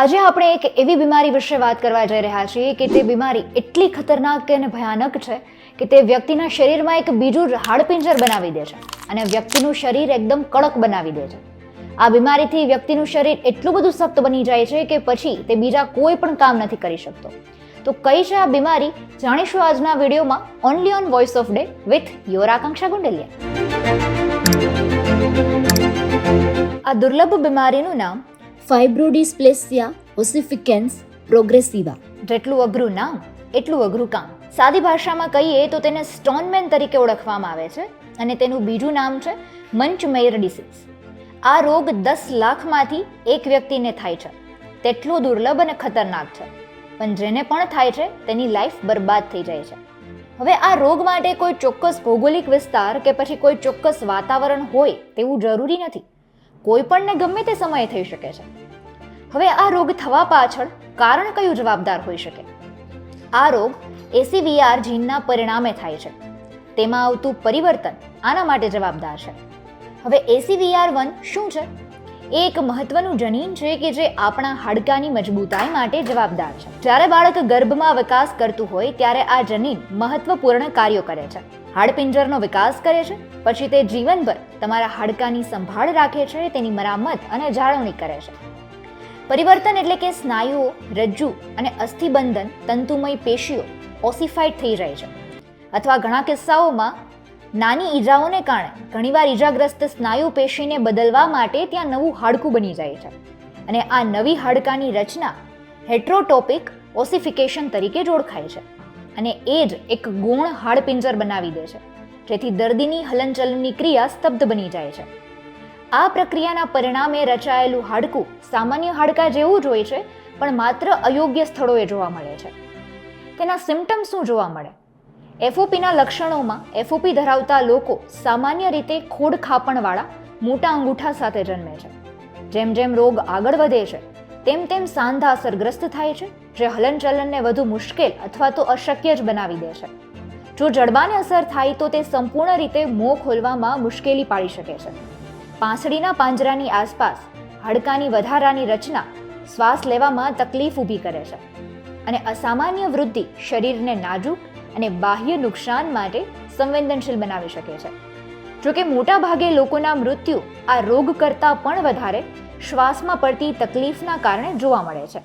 આજે આપણે એક એવી બીમારી વિશે વાત કરવા જઈ રહ્યા છીએ કે તે બીમારી એટલી ખતરનાક અને ભયાનક છે કે તે વ્યક્તિના શરીરમાં એક બીજું હાડપિંજર બનાવી દે છે અને વ્યક્તિનું શરીર એકદમ કડક બનાવી દે છે. આ બીમારીથી વ્યક્તિનું શરીર એટલું બધું સખ્ત બની જાય છે કે પછી તે બીજા કોઈ પણ કામ નથી કરી શકતો. તો કઈ છે આ બીમારી જાણીશું આજના વિડીયોમાં only on voice of day with your Akanksha Gundaliya. આ દુર્લભ બીમારીનું નામ ફાઇબ્રોડિસ્પ્લેસિયા ઓસિફિકેન્સ પ્રોગ્રેસિવા જેટલું અઘરું નામ, એટલું અઘરું કામ. સાદી ભાષામાં કહીએ તો તેને સ્ટોનમેન તરીકે ઓળખવામાં આવે છે અને તેનું બીજું નામ છે મંચમેયર ડિસીઝ. આ રોગ દસ લાખમાંથી એક વ્યક્તિને થાય છે. તેટલું દુર્લભ અને ખતરનાક છે. પણ જેને પણ થાય છે, તેની લાઈફ બરબાદ થઈ જાય છે. હવે આ રોગ માટે કોઈ ચોક્કસ ભૌગોલિક વિસ્તાર કે પછી કોઈ ચોક્કસ વાતાવરણ હોય તેવું જરૂરી નથી. કોઈ પણને ગમે તે સમયે થઈ શકે છે. હવે આ રોગ થવા પાછળ કારણ કયું જવાબદાર હોઈ શકે? આ રોગ એસીવીઆર જીનના પરિણામે થાય છે. તેમાં આવતું પરિવર્તન આના માટે જવાબદાર છે. હવે એસીવીઆર વન શું છે? એ એક મહત્વનું જનીન છે કે જે આપણા હાડકાની મજબૂતાઈ માટે જવાબદાર છે. જ્યારે બાળક ગર્ભમાં વિકાસ કરતું હોય ત્યારે આ જનીન મહત્વપૂર્ણ કાર્યો કરે છે. હાડપિંજરનો વિકાસ કરે છે, પછી તે જીવનભર તમારા હાડકાની સંભાળ રાખે છે, તેની મરામત અને જાળવણી કરે છે. પરિવર્તન એટલે કે સ્નાયુઓ, રજ્જુ અને અસ્થિબંધન તંતુમય પેશીઓ ઓસિફાઈડ થઈ જાય છે. અથવા ઘણા કિસ્સાઓમાં નાની ઈજાઓને કારણે ઘણીવાર ઈજાગ્રસ્ત સ્નાયુ પેશીને બદલવા માટે ત્યાં નવું હાડકું બની જાય છે. અને આ નવી હાડકાની રચના હેટ્રોટોપિક ઓસિફિકેશન તરીકે જ ઓળખાય છે. અને એ જ એક ગૌણ હાડપિંજર બનાવી દે છે, જેથી દર્દીની હલનચલનની ક્રિયા સ્તબ્ધ બની જાય છે. આ પ્રક્રિયાના પરિણામે રચાયેલું હાડકું સામાન્ય હાડકા જેવું જ હોય છે, પણ માત્ર અયોગ્ય સ્થળોએ જોવા મળે છે. તેના સિમ્ટમ્સ શું જોવા મળે? એફઓપીના લક્ષણોમાં એફઓપી ધરાવતા લોકો સામાન્ય રીતે ખોડ ખાપણવાળા, મોટા અંગૂઠા સાથે જન્મે છે. જેમ જેમ રોગ આગળ વધે છે, તેમ તેમ સાંધા અસરગ્રસ્ત થાય છે, જે હલનચલનને વધુ મુશ્કેલ અથવા તો અશક્ય જ બનાવી દે છે. જો જડબાને અસર થાય તો તે સંપૂર્ણ રીતે મોં ખોલવામાં મુશ્કેલી પાડી શકે છે. પાંસળીના પાંજરાની આસપાસ હાડકાની વધારાની રચના શ્વાસ લેવામાં તકલીફ ઊભી કરે છે અને અસામાન્ય વૃદ્ધિ શરીરને નાજુક અને બાહ્ય નુકસાન માટે સંવેદનશીલ બનાવી શકે છે. જોકે મોટા ભાગે લોકોના મૃત્યુ આ રોગ કરતાં પણ વધારે શ્વાસમાં પડતી તકલીફના કારણે જોવા મળે છે.